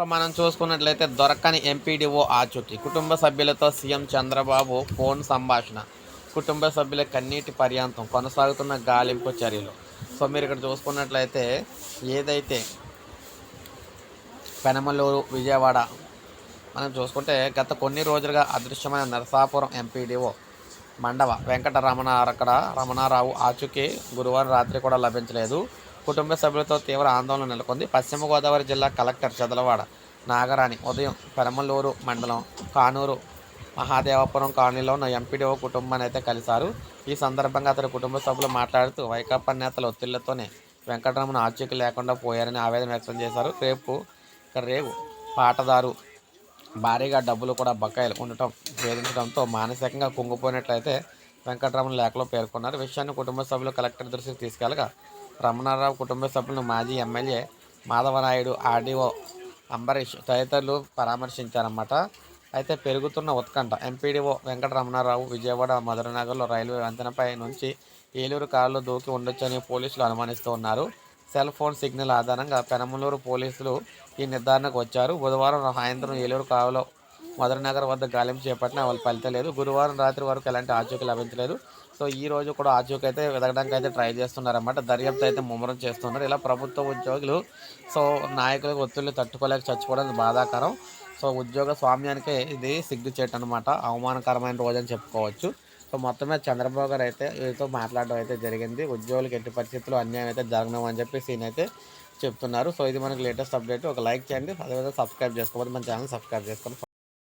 So మనం చూసుకున్నట్లయితే దొరకని ఎంపీడీఓ ఆచూకీ. కుటుంబ సభ్యులతో సీఎం చంద్రబాబు ఫోన్ సంభాషణ. కుటుంబ సభ్యుల కన్నీటి పర్యాంతం కొనసాగుతున్న గాలింపు చర్యలు. సో మీరు ఇక్కడ చూసుకున్నట్లయితే ఏదైతే పెనమలూరు విజయవాడ మనం చూసుకుంటే గత కొన్ని రోజులుగా అదృశ్యమైన నరసాపురం ఎంపీడీఓ మండవ వెంకటరమణ అక్కడ రమణారావు ఆచూకీ గురువారం రాత్రి కూడా లభించలేదు. కుటుంబ సభ్యులతో తీవ్ర ఆందోళన నెలకొంది. పశ్చిమ గోదావరి జిల్లా కలెక్టర్ చదలవాడ నాగరాణి ఉదయం పెరమలూరు మండలం కానూరు మహాదేవపురం కాలనీలో ఉన్న ఎంపీడీఓ కుటుంబాన్ని అయితే కలిశారు. ఈ సందర్భంగా అతని కుటుంబ సభ్యులు మాట్లాడుతూ వైకాపా నేతల ఒత్తిళ్ళతోనే వెంకటరమణ ఆచూకీ లేకుండా పోయారని ఆవేదన వ్యక్తం చేశారు. రేపు రేపు పాటదారు భారీగా డబ్బులు కూడా బకాయిలు ఉండటం వేధించడంతో మానసికంగా కుంగిపోయినట్లయితే వెంకటరమణ లేఖలో పేర్కొన్నారు. విషయాన్ని కుటుంబ సభ్యులు కలెక్టర్ దృష్టికి తీసుకెళ్ళగా రమణారావు కుటుంబ సభ్యులను మాజీ ఎమ్మెల్యే మాధవనాయుడు ఆర్డీఓ అంబరీష్ తదితరులు పరామర్శించారన్నమాట. అయితే పెరుగుతున్న ఉత్కంఠ ఎంపీడీఓ వెంకటరమణారావు విజయవాడ మధురనగర్లో రైల్వే వంతెనపై నుంచి ఏలూరు కారులో దూకి ఉండొచ్చని పోలీసులు అనుమానిస్తూ ఉన్నారు. సెల్ ఫోన్ సిగ్నల్ ఆధారంగా పెనమలూరు పోలీసులు ఈ నిర్ధారణకు వచ్చారు. బుధవారం సాయంత్రం ఏలూరు కారులో మధురనగర్ వద్ద గాలింపు చేపట్టిన వాళ్ళు ఫలితలేదు గురువారం రాత్రి వరకు ఎలాంటి ఆచూకీ లభించలేదు. సో ఈ రోజు కూడా ఆచూకీ అయితే వెతకడానికి అయితే ట్రై చేస్తున్నారన్నమాట. దర్యాప్తు అయితే ముమ్మరం చేస్తున్నారు. ఇలా ప్రభుత్వ ఉద్యోగులు సో నాయకులకు ఒత్తిళ్ళు తట్టుకోలేక చచ్చిపోవడం బాధాకరం. సో ఉద్యోగ స్వామ్యానికే ఇది సిగ్గు చేట అనమాట అవమానకరమైన రోజు అని చెప్పుకోవచ్చు. సో మొత్తం మీద చంద్రబాబు గారు అయితే వీరితో మాట్లాడడం అయితే జరిగింది. ఉద్యోగులకు ఎట్టి పరిస్థితుల్లో అన్యాయం అయితే జరగడం అని చెప్పి సీన్ అయితే చెప్తున్నారు. సో ఇది మనకి లేటెస్ట్ అప్డేట్. ఒక లైక్ చేయండి. అదేవిధంగా సబ్స్క్రైబ్ చేసుకోవాలి మన ఛానల్ సబ్స్క్రైబ్ చేసుకోండి.